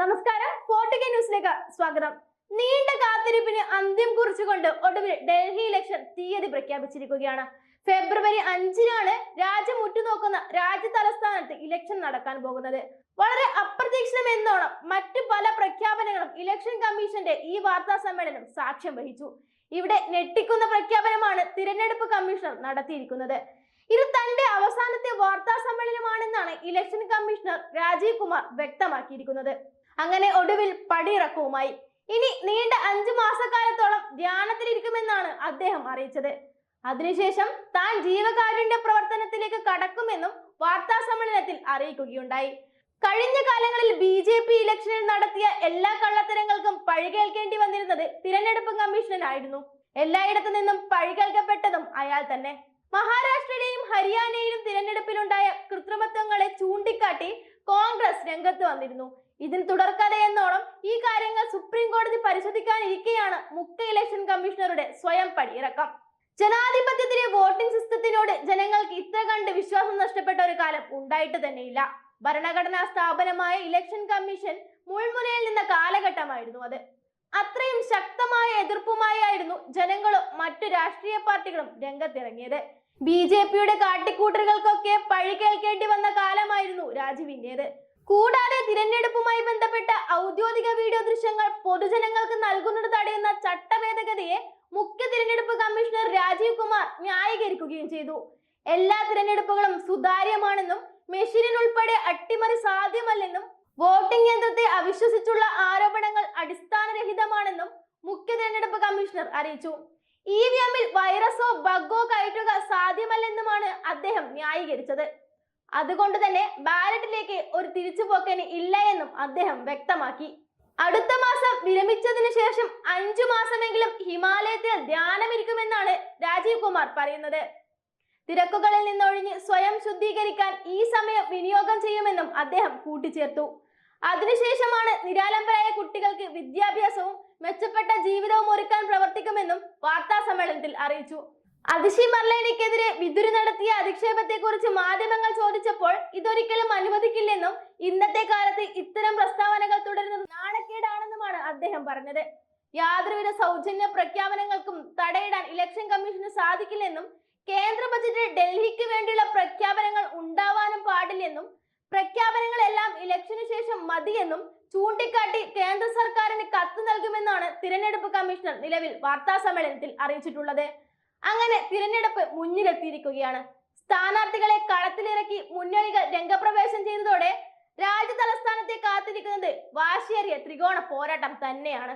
നമസ്കാരം. ഫോർട്ടിക ന്യൂസിലേക്ക് സ്വാഗതം. നീണ്ട കാത്തിരിപ്പിന് അന്ത്യം കുറിച്ചുകൊണ്ട് ഒടുവിൽ ഡൽഹി ഇലക്ഷൻ തീയതി പ്രഖ്യാപിച്ചിരിക്കുകയാണ്. ഫെബ്രുവരി അഞ്ചിനാണ് രാജ്യം ഉറ്റുനോക്കുന്ന രാജ്യ തലസ്ഥാനത്ത് ഇലക്ഷൻ നടക്കാൻ പോകുന്നത്. വളരെ അപ്രതീക്ഷിതം എന്നോണം മറ്റു പല പ്രഖ്യാപനങ്ങളും ഇലക്ഷൻ കമ്മീഷന്റെ ഈ വാർത്താ സമ്മേളനം സാക്ഷ്യം വഹിച്ചു. ഇവിടെ ഞെട്ടിക്കുന്ന പ്രഖ്യാപനമാണ് തിരഞ്ഞെടുപ്പ് കമ്മീഷണർ നടത്തിയിരിക്കുന്നത്. ഇത് തന്റെ അവസാനത്തെ വാർത്താ സമ്മേളനമാണെന്നാണ് ഇലക്ഷൻ കമ്മീഷണർ രാജീവ് കുമാർ വ്യക്തമാക്കിയിരിക്കുന്നത്. അങ്ങനെ ഒടുവിൽ പടിയിറക്കവുമായി. ഇനി നീണ്ട അഞ്ചു മാസക്കാലത്തോളം ധ്യാനത്തിലിരിക്കുമെന്നാണ് അദ്ദേഹം അറിയിച്ചത്. അതിനുശേഷം താൻ ജീവകാരുണ്യ പ്രവർത്തനത്തിലേക്ക് കടക്കുമെന്നും വാർത്താ സമ്മേളനത്തിൽ അറിയിക്കുകയുണ്ടായി. കഴിഞ്ഞ കാലങ്ങളിൽ ബി ജെ പി ഇലക്ഷനിൽ നടത്തിയ എല്ലാ കള്ളത്തരങ്ങൾക്കും പഴികേൽക്കേണ്ടി വന്നിരുന്നത് തിരഞ്ഞെടുപ്പ് കമ്മീഷനായിരുന്നു എല്ലായിടത്തു നിന്നും പഴികേൽക്കപ്പെട്ടതും അയാൾ തന്നെ. മഹാരാഷ്ട്രയിലെയും ഹരിയാനയിലും തിരഞ്ഞെടുപ്പിലുണ്ടായ കൃത്രിമത്വങ്ങളെ ചൂണ്ടിക്കാട്ടി കോൺഗ്രസ് രംഗത്ത് വന്നിരുന്നു. ഇതിന് തുടർക്കഥയെന്നോണം ഈ കാര്യങ്ങൾ സുപ്രീം കോടതി പരിശോധിക്കാനിരിക്കെയാണ് മുഖ്യ ഇലക്ഷൻ കമ്മീഷണറുടെ സ്വയം പടിയിറക്കം. ജനാധിപത്യത്തിലെ വോട്ടിംഗ് സിസ്റ്റത്തിനോട് ജനങ്ങൾക്ക് ഇത്ര കണ്ട് വിശ്വാസം നഷ്ടപ്പെട്ട ഒരു കാലം ഉണ്ടായിട്ട് തന്നെയില്ല. ഭരണഘടനാ സ്ഥാപനമായ ഇലക്ഷൻ കമ്മീഷൻ മുൾമുനയിൽ നിന്ന കാലഘട്ടമായിരുന്നു അത്. അത്രയും ശക്തമായ എതിർപ്പുമായായിരുന്നു ജനങ്ങളും മറ്റു രാഷ്ട്രീയ പാർട്ടികളും രംഗത്തിറങ്ങിയത്. ബി ജെ പിയുടെ കാട്ടിക്കൂട്ടലുകൾക്കൊക്കെ പഴി കേൾക്കേണ്ടി വന്ന കാലമായിരുന്നു രാജുവിന്റേത് കൂടാതെ തിരഞ്ഞെടുപ്പുമായി ബന്ധപ്പെട്ട ഔദ്യോഗിക വീഡിയോ ദൃശ്യങ്ങൾ പൊതുജനങ്ങൾക്ക് നൽകുന്നത് തടയുന്ന ചട്ടഭേദഗതിയെ മുഖ്യ തിരഞ്ഞെടുപ്പ് കമ്മീഷണർ രാജീവ് കുമാർ ന്യായീകരിക്കുകയും ചെയ്തു. എല്ലാ തിരഞ്ഞെടുപ്പുകളും സുതാര്യമാണെന്നും മെഷീനിൽ ഉൾപ്പെടെ അട്ടിമറി സാധ്യമല്ലെന്നും വോട്ടിംഗ് യന്ത്രത്തെ അവിശ്വസിച്ചുള്ള ആരോപണങ്ങൾ അടിസ്ഥാനരഹിതമാണെന്നും മുഖ്യ തിരഞ്ഞെടുപ്പ് കമ്മീഷണർ അറിയിച്ചു. ഇ വി എമ്മിൽ വൈറസോ ബഗോ കയറ്റുക സാധ്യമല്ലെന്നുമാണ് അദ്ദേഹം ന്യായീകരിച്ചത്. അതുകൊണ്ട് തന്നെ ബാലറ്റിലേക്ക് ഒരു തിരിച്ചുപോക്കന് ഇല്ല എന്നും അദ്ദേഹം വ്യക്തമാക്കി. അടുത്ത മാസം വിരമിച്ചതിനു ശേഷം അഞ്ചു മാസമെങ്കിലും ഹിമാലയത്തിൽ ധ്യാനമിരിക്കുമെന്നാണ് രാജീവ് കുമാർ പറയുന്നത്. തിരക്കുകളിൽ നിന്നൊഴിഞ്ഞ് സ്വയം ശുദ്ധീകരിക്കാൻ ഈ സമയം വിനിയോഗം ചെയ്യുമെന്നും അദ്ദേഹം കൂട്ടിച്ചേർത്തു. അതിനുശേഷമാണ് നിരാലംബരായ കുട്ടികൾക്ക് വിദ്യാഭ്യാസവും മെച്ചപ്പെട്ട ജീവിതവും ഒരുക്കാൻ പ്രവർത്തിക്കുമെന്നും വാർത്താ സമ്മേളനത്തിൽ അറിയിച്ചു. അതിശി നടത്തിയ അധിക്ഷേപത്തെക്കുറിച്ച് മാധ്യമങ്ങൾ ചോദിച്ചപ്പോൾ ഇതൊരിക്കലും അനുവദിക്കില്ലെന്നും ഇന്നത്തെ കാലത്ത് ഇത്തരം പ്രസ്താവനകൾ തുടരുന്നത് നാണക്കേടാണെന്നുമാണ് അദ്ദേഹം പറഞ്ഞത്. യാതൊരുവിധ സൗജന്യ പ്രഖ്യാപനങ്ങൾക്കും തടയിടാൻ ഇലക്ഷൻ കമ്മീഷന് സാധിക്കില്ലെന്നും കേന്ദ്ര ബജറ്റിൽ ഡൽഹിക്ക് വേണ്ടിയുള്ള പ്രഖ്യാപനങ്ങൾ ഉണ്ടാവാനും പാടില്ലെന്നും പ്രഖ്യാപനങ്ങളെല്ലാം ഇലക്ഷന് ശേഷം മതിയെന്നും ചൂണ്ടിക്കാട്ടി കേന്ദ്ര സർക്കാരിന് കത്ത് നൽകുമെന്നാണ് തിരഞ്ഞെടുപ്പ് കമ്മീഷണർ നിലവിൽ വാർത്താ സമ്മേളനത്തിൽ അറിയിച്ചിട്ടുള്ളത്. അങ്ങനെ തിരഞ്ഞെടുപ്പ് മുന്നിലെത്തിയിരിക്കുകയാണ്. സ്ഥാനാർത്ഥികളെ കളത്തിലിറക്കി മുന്നണികൾ രംഗപ്രവേശം ചെയ്തതോടെ രാജ്യ തലസ്ഥാനത്തെ കാത്തിരിക്കുന്നത് വാശിയേറിയ ത്രികോണ പോരാട്ടം തന്നെയാണ്.